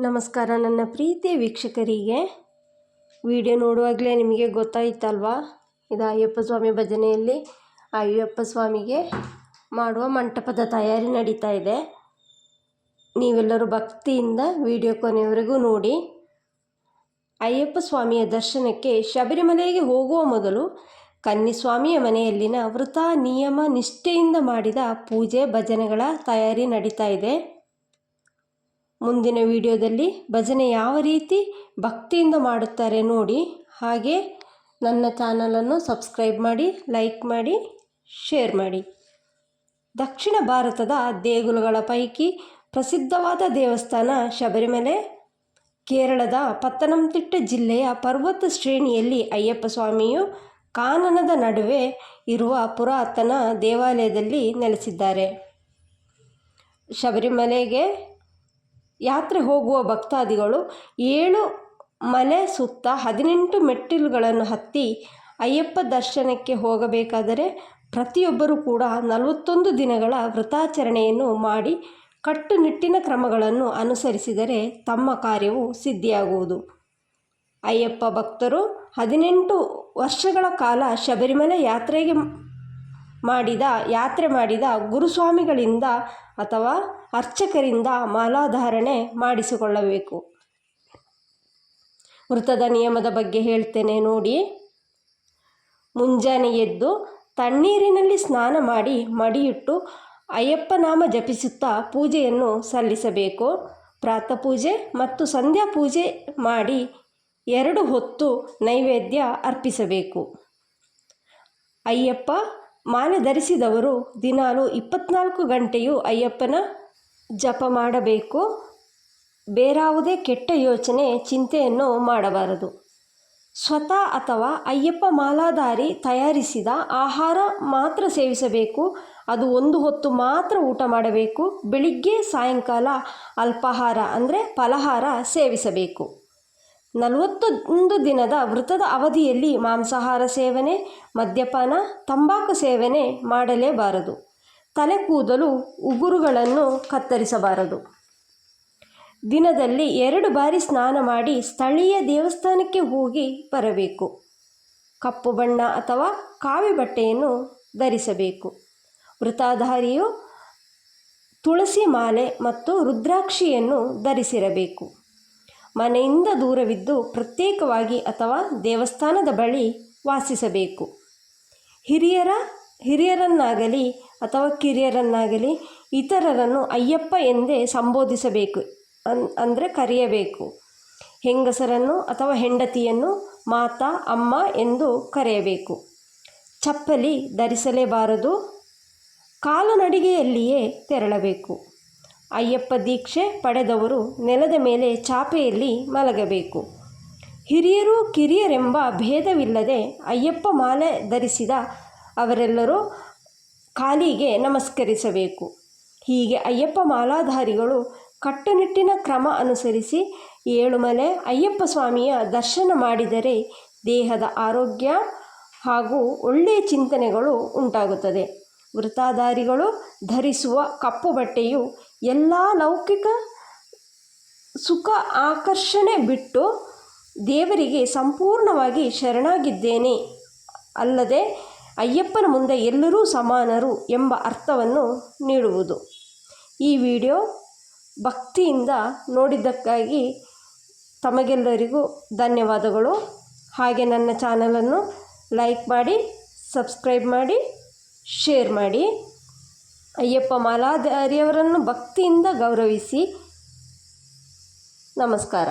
ನಮಸ್ಕಾರ ನನ್ನ ಪ್ರೀತಿಯ ವೀಕ್ಷಕರಿಗೆ. ವಿಡಿಯೋ ನೋಡುವಾಗಲೇ ನಿಮಗೆ ಗೊತ್ತಾಯ್ತಲ್ವಾ? ಇದು ಅಯ್ಯಪ್ಪ ಸ್ವಾಮಿ ಭಜನೆಯಲ್ಲಿ ಅಯ್ಯಪ್ಪ ಸ್ವಾಮಿಗೆ ಮಾಡುವ ಮಂಟಪದ ತಯಾರಿ ನಡೀತಾ ಇದೆ. ನೀವೆಲ್ಲರೂ ಭಕ್ತಿಯಿಂದ ವಿಡಿಯೋ ಕೊನೆಯವರೆಗೂ ನೋಡಿ. ಅಯ್ಯಪ್ಪ ಸ್ವಾಮಿಯ ದರ್ಶನಕ್ಕೆ ಶಬರಿಮಲೆಗೆ ಹೋಗುವ ಮೊದಲು ಕನ್ನಿಸ್ವಾಮಿಯ ಮನೆಯಲ್ಲಿನ ವೃತ ನಿಯಮ ನಿಷ್ಠೆಯಿಂದ ಮಾಡಿದ ಪೂಜೆ ಭಜನೆಗಳ ತಯಾರಿ ನಡೀತಾ ಇದೆ. ಮುಂದಿನ ವಿಡಿಯೋದಲ್ಲಿ ಭಜನೆ ಯಾವ ರೀತಿ ಭಕ್ತಿಯಿಂದ ಮಾಡುತ್ತಾರೆ ನೋಡಿ. ಹಾಗೆ ನನ್ನ ಚಾನಲನ್ನು ಸಬ್ಸ್ಕ್ರೈಬ್ ಮಾಡಿ ಲೈಕ್ ಮಾಡಿ ಶೇರ್ ಮಾಡಿ. ದಕ್ಷಿಣ ಭಾರತದ ದೇಗುಲಗಳ ಪೈಕಿ ಪ್ರಸಿದ್ಧವಾದ ದೇವಸ್ಥಾನ ಶಬರಿಮಲೆ, ಕೇರಳದ ಪತ್ತನಂತಿಟ್ಟ ಜಿಲ್ಲೆಯ ಪರ್ವತ ಶ್ರೇಣಿಯಲ್ಲಿ ಅಯ್ಯಪ್ಪ ಸ್ವಾಮಿಯು ಕಾನನದ ನಡುವೆ ಇರುವ ಪುರಾತನ ದೇವಾಲಯದಲ್ಲಿ ನೆಲೆಸಿದ್ದಾರೆ. ಶಬರಿಮಲೆಗೆ ಯಾತ್ರೆ ಹೋಗುವ ಭಕ್ತಾದಿಗಳು ಏಳು ಮಲೆ ಸುತ್ತ ಹದಿನೆಂಟು ಮೆಟ್ಟಿಲುಗಳನ್ನು ಹತ್ತಿ ಅಯ್ಯಪ್ಪ ದರ್ಶನಕ್ಕೆ ಹೋಗಬೇಕಾದರೆ ಪ್ರತಿಯೊಬ್ಬರೂ ಕೂಡ ನಲವತ್ತೊಂದು ದಿನಗಳ ವ್ರತಾಚರಣೆಯನ್ನು ಮಾಡಿ ಕಟ್ಟುನಿಟ್ಟಿನ ಕ್ರಮಗಳನ್ನು ಅನುಸರಿಸಿದರೆ ತಮ್ಮ ಕಾರ್ಯವು ಸಿದ್ಧಿಯಾಗುವುದು. ಅಯ್ಯಪ್ಪ ಭಕ್ತರು ಹದಿನೆಂಟು ವರ್ಷಗಳ ಕಾಲ ಶಬರಿಮಲೆ ಯಾತ್ರೆಗೆ ಮಾಡಿದ, ಯಾತ್ರೆ ಮಾಡಿದ ಗುರುಸ್ವಾಮಿಗಳಿಂದ ಅಥವಾ ಅರ್ಚಕರಿಂದ ಮಾಲಾಧಾರಣೆ ಮಾಡಿಸಿಕೊಳ್ಳಬೇಕು. ವೃತದ ನಿಯಮದ ಬಗ್ಗೆ ಹೇಳ್ತೇನೆ ನೋಡಿ. ಮುಂಜಾನೆ ಎದ್ದು ತಣ್ಣೀರಿನಲ್ಲಿ ಸ್ನಾನ ಮಾಡಿ ಮಡಿಯಿಟ್ಟು ಅಯ್ಯಪ್ಪ ನಾಮ ಜಪಿಸುತ್ತಾ ಪೂಜೆಯನ್ನು ಸಲ್ಲಿಸಬೇಕು. ಪ್ರಾತಃ ಪೂಜೆ ಮತ್ತು ಸಂಧ್ಯಾ ಪೂಜೆ ಮಾಡಿ ಎರಡು ಹೊತ್ತು ನೈವೇದ್ಯ ಅರ್ಪಿಸಬೇಕು. ಅಯ್ಯಪ್ಪ ಮಾಲೆ ಧರಿಸಿದವರು ದಿನಾಲು ಇಪ್ಪತ್ನಾಲ್ಕು ಗಂಟೆಯೂ ಅಯ್ಯಪ್ಪನ ಜಪ ಮಾಡಬೇಕು. ಬೇರಾವುದೇ ಕೆಟ್ಟ ಯೋಚನೆ, ಚಿಂತೆಯನ್ನು ಮಾಡಬಾರದು. ಸ್ವತಃ ಅಥವಾ ಅಯ್ಯಪ್ಪ ಮಾಲಾಧಾರಿ ತಯಾರಿಸಿದ ಆಹಾರ ಮಾತ್ರ ಸೇವಿಸಬೇಕು. ಅದು ಒಂದು ಹೊತ್ತು ಮಾತ್ರ ಊಟ ಮಾಡಬೇಕು. ಬೆಳಿಗ್ಗೆ, ಸಾಯಂಕಾಲ ಅಲ್ಪಾಹಾರ ಅಂದರೆ ಫಲಹಾರ ಸೇವಿಸಬೇಕು. ನಲವತ್ತೊಂದು ದಿನದ ವೃತದ ಅವಧಿಯಲ್ಲಿ ಮಾಂಸಾಹಾರ ಸೇವನೆ, ಮದ್ಯಪಾನ, ತಂಬಾಕು ಸೇವನೆ ಮಾಡಲೇಬಾರದು. ತಲೆ ಕೂದಲು ಉಗುರುಗಳನ್ನು ಕತ್ತರಿಸಬಾರದು. ದಿನದಲ್ಲಿ ಎರಡು ಬಾರಿ ಸ್ನಾನ ಮಾಡಿ ಸ್ಥಳೀಯ ದೇವಸ್ಥಾನಕ್ಕೆ ಹೋಗಿ ಬರಬೇಕು. ಕಪ್ಪು ಬಣ್ಣ ಅಥವಾ ಕಾವಿ ಬಟ್ಟೆಯನ್ನು ಧರಿಸಬೇಕು. ವೃತಾಧಾರಿಯು ತುಳಸಿ ಮಾಲೆ ಮತ್ತು ರುದ್ರಾಕ್ಷಿಯನ್ನು ಧರಿಸಿರಬೇಕು. ಮನೆಯಿಂದ ದೂರವಿದ್ದು ಪ್ರತ್ಯೇಕವಾಗಿ ಅಥವಾ ದೇವಸ್ಥಾನದ ಬಳಿ ವಾಸಿಸಬೇಕು. ಹಿರಿಯರ ಹಿರಿಯರನ್ನಾಗಲಿ ಅಥವಾ ಕಿರಿಯರನ್ನಾಗಲಿ ಇತರರನ್ನು ಅಯ್ಯಪ್ಪ ಎಂದೇ ಸಂಬೋಧಿಸಬೇಕು, ಅನ್, ಅಂದರೆ ಕರೆಯಬೇಕು. ಹೆಂಗಸರನ್ನು ಅಥವಾ ಹೆಂಡತಿಯನ್ನು ಮಾತಾ, ಅಮ್ಮ ಎಂದು ಕರೆಯಬೇಕು. ಚಪ್ಪಲಿ ಧರಿಸಲೇಬಾರದು, ಕಾಲನಡಿಗೆಯಲ್ಲಿಯೇ ತೆರಳಬೇಕು. ಅಯ್ಯಪ್ಪ ದೀಕ್ಷೆ ಪಡೆದವರು ನೆಲದ ಮೇಲೆ ಚಾಪೆಯಲ್ಲಿ ಮಲಗಬೇಕು. ಹಿರಿಯರು ಕಿರಿಯರೆಂಬ ಭೇದವಿಲ್ಲದೆ ಅಯ್ಯಪ್ಪ ಮಾಲೆ ಧರಿಸಿದ ಅವರೆಲ್ಲರೂ ಕಾಲಿಗೆ ನಮಸ್ಕರಿಸಬೇಕು. ಹೀಗೆ ಅಯ್ಯಪ್ಪ ಮಾಲಾಧಾರಿಗಳು ಕಟ್ಟುನಿಟ್ಟಿನ ಕ್ರಮ ಅನುಸರಿಸಿ ಏಳುಮಲೆ ಅಯ್ಯಪ್ಪ ಸ್ವಾಮಿಯ ದರ್ಶನ ಮಾಡಿದರೆ ದೇಹದ ಆರೋಗ್ಯ ಹಾಗೂ ಒಳ್ಳೆಯ ಚಿಂತನೆಗಳು ಉಂಟಾಗುತ್ತದೆ. ವೃತಾಧಾರಿಗಳು ಧರಿಸುವ ಕಪ್ಪು ಬಟ್ಟೆಯು ಎಲ್ಲ ಲೌಕಿಕ ಸುಖ ಆಕರ್ಷಣೆ ಬಿಟ್ಟು ದೇವರಿಗೆ ಸಂಪೂರ್ಣವಾಗಿ ಶರಣಾಗಿದ್ದೇನೆ. ಅಲ್ಲದೆ ಅಯ್ಯಪ್ಪನ ಮುಂದೆ ಎಲ್ಲರೂ ಸಮಾನರು ಎಂಬ ಅರ್ಥವನ್ನು ನೀಡುವುದು. ಈ ವಿಡಿಯೋ ಭಕ್ತಿಯಿಂದ ನೋಡಿದ್ದಕ್ಕಾಗಿ ತಮಗೆಲ್ಲರಿಗೂ ಧನ್ಯವಾದಗಳು. ಹಾಗೆ ನನ್ನ ಚಾನಲನ್ನು ಲೈಕ್ ಮಾಡಿ, ಸಬ್ಸ್ಕ್ರೈಬ್ ಮಾಡಿ, ಶೇರ್ ಮಾಡಿ. ಅಯ್ಯಪ್ಪ ಮಾಲಾಧಾರಿಯವರನ್ನು ಭಕ್ತಿಯಿಂದ ಗೌರವಿಸಿ. ನಮಸ್ಕಾರ.